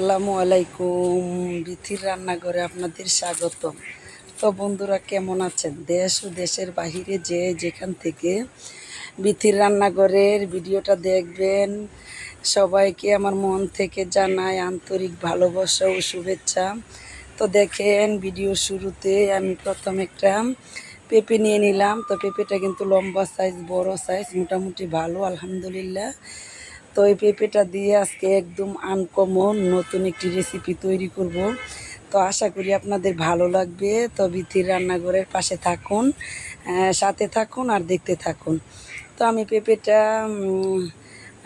আসসালামু আলাইকুম। বিথির রান্নাঘরে আপনাদের স্বাগতম। তো বন্ধুরা, কেমন আছেন? দেশ ও দেশের বাহিরে যে যেখান থেকে বিথির রান্নাঘরের ভিডিওটা দেখবেন, সবাইকে আমার মন থেকে জানাই আন্তরিক ভালোবাসা ও শুভেচ্ছা। তো দেখেন, ভিডিও শুরুতে আমি প্রথম একটা পেঁপে নিয়ে নিলাম। তো পেঁপেটা কিন্তু লম্বা সাইজ, বড় সাইজ, মোটামুটি ভালো, আলহামদুলিল্লাহ। তো এই পেঁপেটা দিয়ে আজকে একদম আনকমন নতুন একটি রেসিপি তৈরি করব। তো আশা করি আপনাদের ভালো লাগবে। তো বিথির রান্নাঘরের পাশে থাকুন সাথে থাকুন আর দেখতে থাকুন। তো আমি পেঁপেটা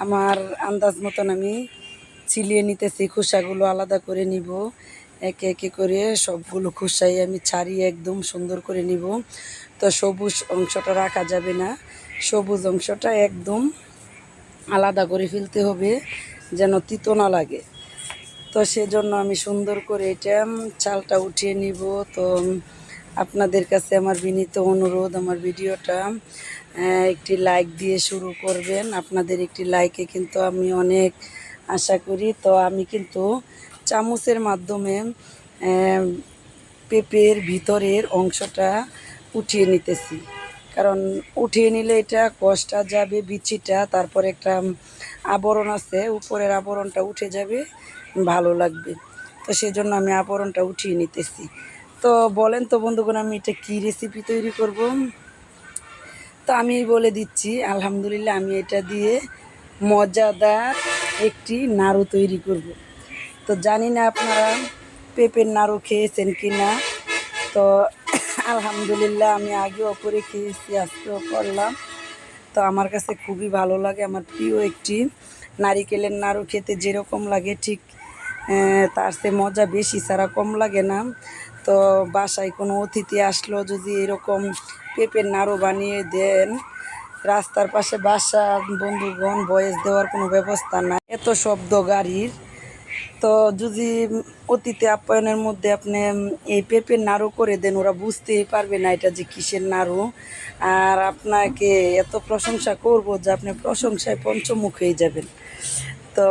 আমার আন্দাজ মতন আমি ছিলিয়ে নিতেছি। খোসাগুলো আলাদা করে নিব। একে একে করে সবগুলো খোসাই আমি ছাড়িয়ে একদম সুন্দর করে নিব। তো সবুজ অংশটা রাখা যাবে না। সবুজ অংশটা একদম আলাদা করে ফেলতে হবে, যেন তিতো না লাগে। তো সেজন্য আমি সুন্দর করে এটা চালটা উঠিয়ে নিব। তো আপনাদের কাছে আমার বিনীত অনুরোধ, আমার ভিডিওটা একটি লাইক দিয়ে শুরু করবেন। আপনাদের একটি লাইকে কিন্তু আমি অনেক আশা করি। তো আমি কিন্তু চামচের মাধ্যমে পেঁপের ভিতরের অংশটা উঠিয়ে নিতেছি। কারণ উঠিয়ে নিলে এটা কষটা যাবে, বিচিটা, তারপর একটা আবরণ আছে, উপরের আবরণটা উঠে যাবে, ভালো লাগবে। তো সেই জন্য আমি আবরণটা উঠিয়ে নিতেছি। তো বলেন তো বন্ধুগণ, আমি এটা কী রেসিপি তৈরি করব? তো আমি বলে দিচ্ছি, আলহামদুলিল্লাহ আমি এটা দিয়ে মজাদার একটি নাড়ু তৈরি করব। তো জানি না আপনারা পেঁপের নাড়ু খেয়েছেন কি না তো আলহামদুলিল্লাহ, আমি আগেও করে খেয়েছি, আজকেও করলাম। তো আমার কাছে খুবই ভালো লাগে, আমার প্রিয় একটি নারিকেলের নাড়ু খেতে যেরকম লাগে, ঠিক তার সে মজা বেশি, ছাড়া কম লাগে না। তো বাসায় কোনো অতিথি আসলো, যদি এরকম পেঁপের নাড়ু বানিয়ে দেন, রাস্তার পাশে বাসা, বন্ধুগণ, বয়স দেওয়ার কোনো ব্যবস্থা নাই। এত শব্দ গাড়ির। তো যদি অতীতে আপ্যায়নের মধ্যে আপনি এই পেঁপের নাড়ু করে দেন, ওরা বুঝতেই পারবে না এটা যে কিসের নাড়ু। আর আপনাকে এত প্রশংসা করব যে আপনি প্রশংসায় পঞ্চমুখ হয়ে যাবেন। তো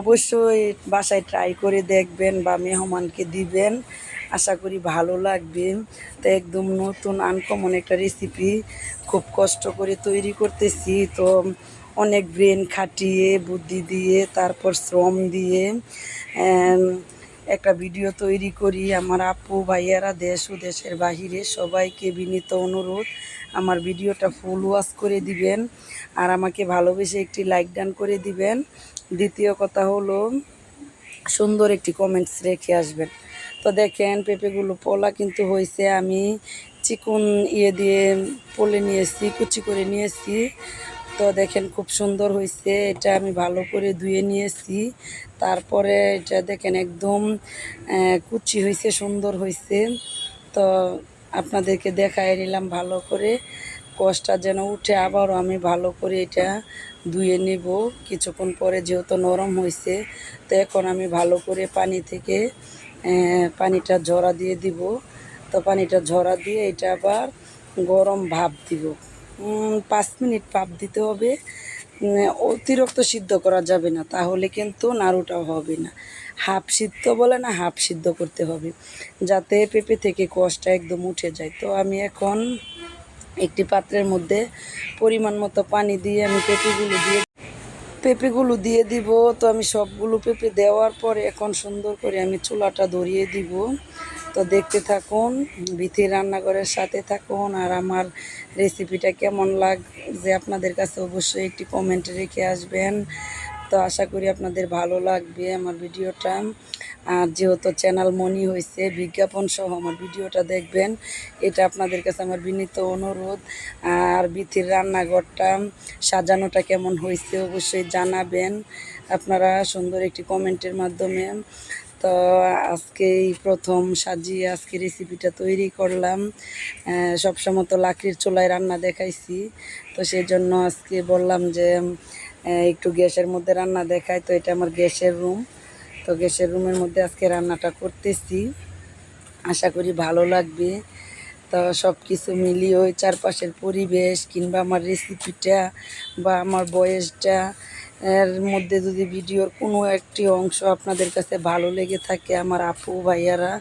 অবশ্যই বাসায় ট্রাই করে দেখবেন বা মেহমানকে দিবেন। আশা করি ভালো লাগবে। তো একদম নতুন, আনকমন একটা রেসিপি খুব কষ্ট করে তৈরি করতেছি। তো অনেক ব্রেন খাটিয়ে, বুদ্ধি দিয়ে, তারপর শ্রম দিয়ে একটা ভিডিও তৈরি করি। আমার আপু, ভাইয়ারা দেশ ও দেশের বাহিরে সবাইকে বিনীত অনুরোধ, আমার ভিডিওটা ফুল ওয়াশ করে দিবেন আর আমাকে ভালোবেসে একটি লাইক ডান করে দিবেন। দ্বিতীয় কথা হলো, সুন্দর একটি কমেন্টস রেখে আসবেন। তো দেখেন, পেঁপেগুলো পোলা কিন্তু হয়েছে। আমি চিকন ইয়ে দিয়ে পোলে নিয়েছি কুচি করে নিয়েছি তো দেখেন খুব সুন্দর হয়েছে এটা আমি ভালো করে ধুয়ে নিয়েছি। তারপরে এটা দেখেন একদম কুচি হয়েছে সুন্দর হয়েছে তো আপনাদেরকে দেখাই নিলাম ভালো করে। কষটা যেন উঠে, আবারও আমি ভালো করে এটা ধুয়ে নেব। কিছুক্ষণ পরে যেহেতু নরম হয়েছে তো এখন আমি ভালো করে পানি থেকে পানিটা ঝরা দিয়ে দিব। তো পানিটা ঝরা দিয়ে এটা আবার গরম ভাপ দিব। পাঁচ মিনিট পাপ দিতে হবে। অতিরিক্ত সিদ্ধ করা যাবে না, তাহলে কিন্তু নাড়ুটাও হবে না। হাফ সিদ্ধ বলে না, হাফ সিদ্ধ করতে হবে, যাতে পেঁপে থেকে কষটা একদম উঠে যায়। তো আমি এখন একটি পাত্রের মধ্যে পরিমাণ মতো পানি দিয়ে আমি পেঁপেগুলো দিয়ে পেঁপেগুলো দিয়ে দিব। তো আমি সবগুলো পেঁপে দেওয়ার পরে এখন সুন্দর করে আমি চুলাটা ধরিয়ে দিব। তো দেখতে থাকুন, বিথি রান্নাঘরের সাথে থাকুন, আর আমার রেসিপিটা কেমন লাগছে আপনাদের কাছে অবশ্যই একটি কমেন্ট রেখে আসবেন। তো আশা করি আপনাদের ভালো লাগবে আমার ভিডিওটা। আর যেহেতু চ্যানেল মনি হয়েছে, বিজ্ঞাপন সহ আমার ভিডিওটা দেখবেন, এটা আপনাদের কাছে আমার বিনীত অনুরোধ। আর বিথির রান্নাঘরটা সাজানোটা কেমন হয়েছে অবশ্যই জানাবেন আপনারা সুন্দর একটি কমেন্টের মাধ্যমে। তো আজকে এই প্রথম সাজিয়ে আজকে রেসিপিটা তৈরি করলাম। সবসময় তো লাকড়ির চুলায় রান্না দেখাইছি। তো সেই জন্য আজকে বললাম যে একটু গ্যাসের মধ্যে রান্না দেখাই। তো এটা আমার গ্যাসের রুম। তো গ্যাসের রুমের মধ্যে আজকে রান্নাটা করতেছি। আশা করি ভালো লাগবে। তো সব কিছু মিলিয়ে ওই চারপাশের পরিবেশ কিংবা আমার রেসিপিটা বা আমার বয়সটা এর মধ্যে যদি ভিডিওর কোনো একটি অংশ আপনাদের কাছে ভালো লেগে থাকে আমার আপু ভাইয়ারা,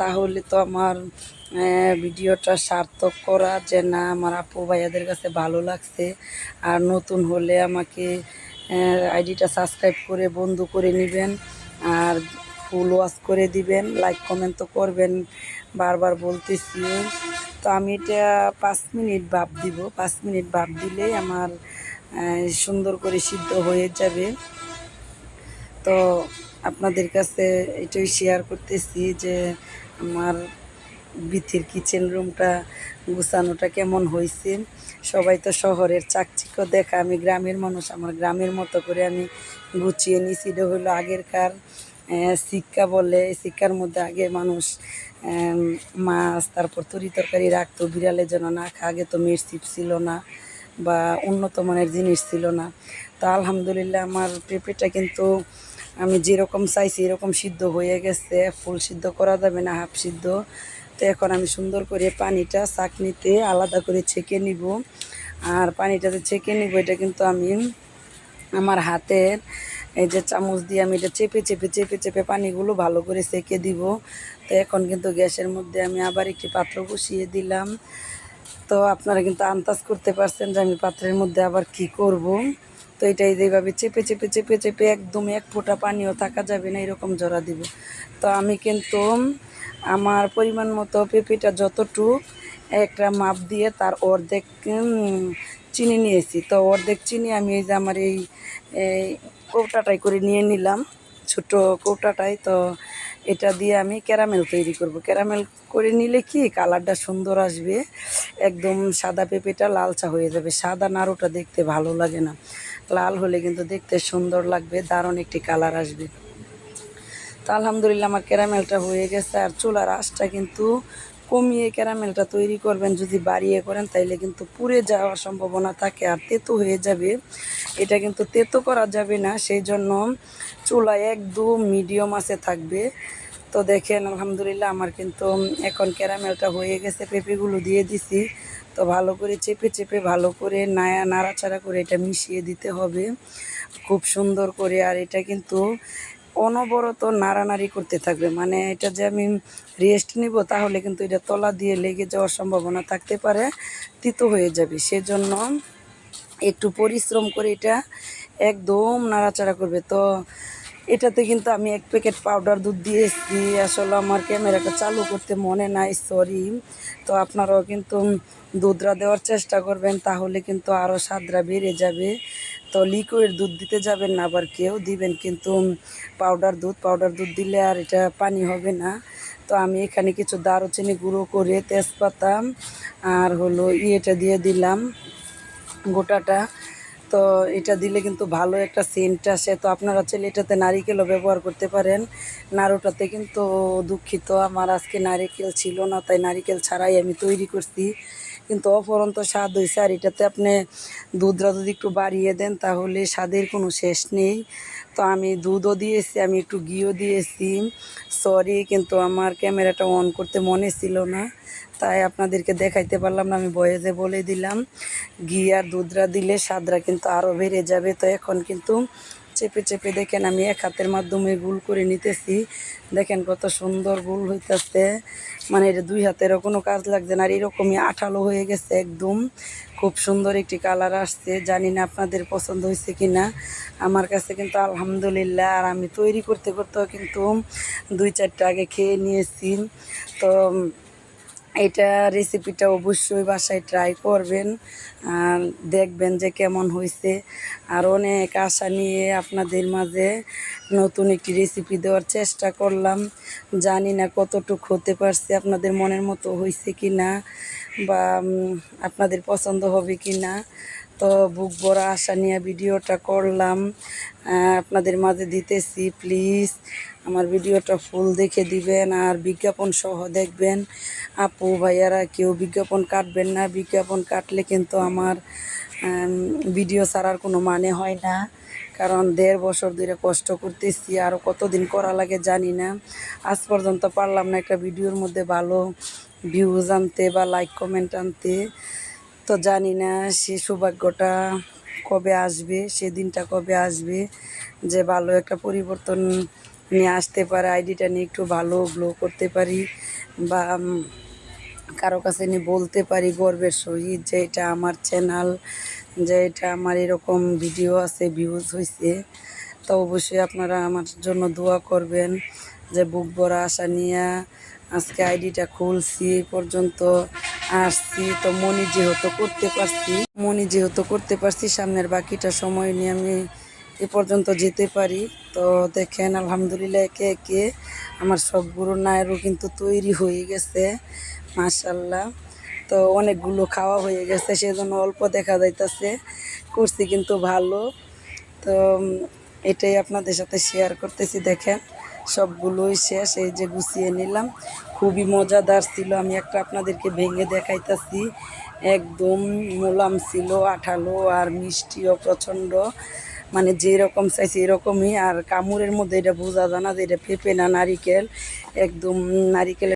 তাহলে তো আমার ভিডিওটা সার্থক করা যে না, আমার আপু ভাইয়াদের কাছে ভালো লাগছে। আর নতুন হলে আমাকে আইডিটা সাবস্ক্রাইব করে বন্ধু করে নেবেন আর ফুল ওয়াশ করে দিবেন, লাইক কমেন্ট তো করবেন, বারবার বলতেছি। তো আমি এটা পাঁচ মিনিট ভাপ দিব, পাঁচ মিনিট ভাপ দিলেই আমার সুন্দর করে সিদ্ধ হয়ে যাবে। তো আপনাদের কাছে এটাই শেয়ার করতেছি যে আমার বিথির কিচেন রুমটা গুছানোটা কেমন হয়েছে। সবাই তো শহরের চাকচিক্য দেখা, আমি গ্রামের মানুষ, আমার গ্রামের মতো করে আমি গুছিয়ে নিছি। এটা হলো আগেরকার শিক্ষা বলে শিক্ষার মধ্যে আগে মানুষ মাছ, তারপর তরি তরকারি রাখতো বিড়ালে যেন না খা আগে তো মিরচিপ ছিল না। বা উন্নত মানের জিনিস ছিল না। তো আলহামদুলিল্লাহ আমার পেঁপেটা কিন্তু আমি যেরকম চাইছি এরকম সিদ্ধ হয়ে গেছে। ফুল সিদ্ধ করা যাবে না, হাফ সিদ্ধ। তো এখন আমি সুন্দর করে পানিটা চাকনিতে আলাদা করে ছেঁকে নিব। আর পানিটাতে ছেঁকে নিব, এটা কিন্তু আমি আমার হাতের এই যে চামচ দিয়ে আমি এটা চেপে চেপে চেপে চেপে পানিগুলো ভালো করে সেকে দিব। তো এখন কিন্তু গ্যাসের মধ্যে আমি আবার একটি পাত্র বসিয়ে দিলাম। তো আপনারা কিন্তু আন্দাজ করতে পারছেন যে আমি পাত্রের মধ্যে আবার কি করব। তো এটাই যেভাবে চেপে চেপে চেপে চেপে একদম এক ফোঁটা পানিও থাকা যাবে না, এরকম জড়া দিব। তো আমি কিন্তু আমার পরিমাণ মতো পেঁপেটা যতটুক একটা মাপ দিয়ে তার অর্ধেক চিনি নিয়েছি। তো অর্ধেক চিনি আমি এই যে আমার এই কৌটাটাই করে নিয়ে নিলাম, ছোট কৌটাটাই। তো এটা দিয়ে আমি ক্যারামেল তৈরি করব। ক্যারামেল করে নিলে কি কালারটা সুন্দর আসবে, একদম সাদা পেঁপেটা লালচা হয়ে যাবে। সাদা নাড়ুটা দেখতে ভালো লাগে না। লাল হলে কিন্তু দেখতে সুন্দর লাগবে, দারুণ একটি কালার আসবে। তো আলহামদুলিল্লাহ আমার ক্যারামেলটা হয়ে গেছে। আর চুলার আঁচটা কিন্তু কমিয়ে ক্যারামেলটা তৈরি করবেন, যদি বাড়িয়ে করেন তাইলে কিন্তু পুড়ে যাওয়ার সম্ভাবনা থাকে আর তেতো হয়ে যাবে। এটা কিন্তু তেতো করা যাবে না সেই জন্য চুলা একদম মিডিয়াম আছে থাকবে। তো দেখেন, আলহামদুলিল্লাহ আমার কিন্তু এখন ক্যারামেলটা হয়ে গেছে, পেঁপেগুলো দিয়ে দিছি। তো ভালো করে চেপে চেপে ভালো করে নায়া নাড়াচাড়া করে এটা মিশিয়ে দিতে হবে। খুব সুন্দর করে, আর এটা কিন্তু অনবরত নাড়ানাড়ি করতে থাকবে। মানে এটা যে আমি রেস্ট নিব, তাহলে কিন্তু এটা তলা দিয়ে লেগে যাওয়ার সম্ভাবনা থাকতে পারে, তিতো হয়ে যাবে। সেজন্য একটু পরিশ্রম করে এটা একদম নাড়াচাড়া করবে। তো এটাতে কিন্তু আমি এক প্যাকেট পাউডার দুধ দিয়েছি। আসলে আমার ক্যামেরাটা চালু করতে মনে নাই সরি তো আপনারাও কিন্তু দুধরা দেওয়ার চেষ্টা করবেন, তাহলে কিন্তু আরও স্বাদরা বেড়ে যাবে। তো লিকুইড দুধ দিতে যাবেন না, আবার কেউ দিবেন, কিন্তু পাউডার দুধ পাউডার দুধ দিলে আর এটা পানি হবে না। তো আমি এখানে কিছু দারুচিনি গুঁড়ো করে তেজপাতা আর হলো ইয়েটা দিয়ে দিলাম, গোটাটা। তো এটা দিলে কিন্তু ভালো একটা সেন্ট আসে। তো আপনারা চাইলে এটাতে নারিকেলও ব্যবহার করতে পারেন। নাড়ুটাতে কিন্তু দুঃখিত, আমার আজকে নারিকেল ছিল না, তাই নারিকেল ছাড়াই আমি তৈরি করছি। কিন্তু অপরন্ত স্বাদ হয়েছে আর এটাতে আপনি দুধটা যদি একটু বাড়িয়ে দেন, তাহলে স্বাদের কোনো শেষ নেই। তো আমি দুধও দিয়েছি, আমি একটু ঘিও দিয়েছি। সরি কিন্তু আমার ক্যামেরাটা অন করতে মনে ছিল না। তাই আপনাদেরকে দেখাইতে পারলাম না, আমি বয়েজে বলে দিলাম। ঘি আর দুধরা দিলে স্বাদরা কিন্তু আরও বেড়ে যাবে। তো এখন কিন্তু চেপে চেপে দেখেন আমি এক হাতের মাধ্যমে গুল করে নিতেছি। দেখেন কত সুন্দর গুল হইতেছে। মানে এটা দুই হাতেরও কোনো কাজ লাগছে না আর এরকমই আঠালো হয়ে গেছে একদম। খুব সুন্দর একটি কালার আসছে। জানি না আপনাদের পছন্দ হয়েছে কি না আমার কাছে কিন্তু আলহামদুলিল্লাহ আর আমি তৈরি করতে করতেও কিন্তু দুই চারটা আগে খেয়ে নিয়েছি। তো এটা রেসিপিটা অবশ্যই বাসায় ট্রাই করবেন, আর দেখবেন যে কেমন হয়েছে আর অনেক আশা নিয়ে আপনাদের মাঝে নতুন একটি রেসিপি দেওয়ার চেষ্টা করলাম। জানি না কতটুকু হতে পারছে, আপনাদের মনের মতো হয়েছে কি না বা আপনাদের পছন্দ হবে কি না তো বুক ভরা আশা নিয়ে ভিডিওটা করলাম। আপনাদের মাঝে দিতেছি প্লিজ আমার ভিডিওটা ফুল দেখে দিবেন আর বিজ্ঞাপন সহ দেখবেন। আপু, ভাইয়ারা, কেউ বিজ্ঞাপন কাটবেন না। বিজ্ঞাপন কাটলে কিন্তু আমার ভিডিও ছাড়ার কোনো মানে হয় না। কারণ দেড় বছর ধরে কষ্ট করতেছি আরও কতদিন করা লাগে জানি না। আজ পর্যন্ত পারলাম না একটা ভিডিওর মধ্যে ভালো ভিউজ আনতে বা লাইক কমেন্ট আনতে। তো জানি না সে সৌভাগ্যটা কবে আসবে, সেদিনটা কবে আসবে, যে ভালো একটা পরিবর্তন নিয়ে আসতে পারে, আইডিটা নিয়ে একটু ভালো গ্লো করতে পারি, বা কারও কাছে নিয়ে বলতে পারি গর্বের সহিত যে এটা আমার চ্যানেল যে এটা আমার এরকম ভিডিও আছে ভিউজ হয়েছে তো অবশ্যই আপনারা আমার জন্য দোয়া করবেন যে বুক ভরা আশা নিয়ে আজকে আইডিটা খুলছি পর্যন্ত। আসছি, তো মনি যেহেতু করতে পারছি, মনি যেহেতু করতে পারছি, সামনের বাকিটা সময় নিয়ে আমি এ পর্যন্ত যেতে পারি। তো দেখেন, আলহামদুলিল্লাহ, একে একে আমার সবগুলো নায়েরও কিন্তু তৈরি হয়ে গেছে মাশাল্লাহ তো অনেকগুলো খাওয়া হয়ে গেছে, সেজন্য অল্প দেখা যাইতেছে, করছি কিন্তু ভালো। তো এটাই আপনাদের সাথে শেয়ার করতেছি, দেখেন, সবগুলোই শেষ, এই যে গুছিয়ে নিলাম। খুবই মজাদার ছিল। আমি একটা আপনাদেরকে ভেঙে দেখাইতাছি। একদম মোলাম ছিল, আঠালো আর মিষ্টিও প্রচণ্ড। মানে যেরকম চাইছে এরকমই। আর কামড়ের মধ্যে এটা বোঝা যায় না যে এটা পেঁপে না নারিকেল। একদম নারিকেলের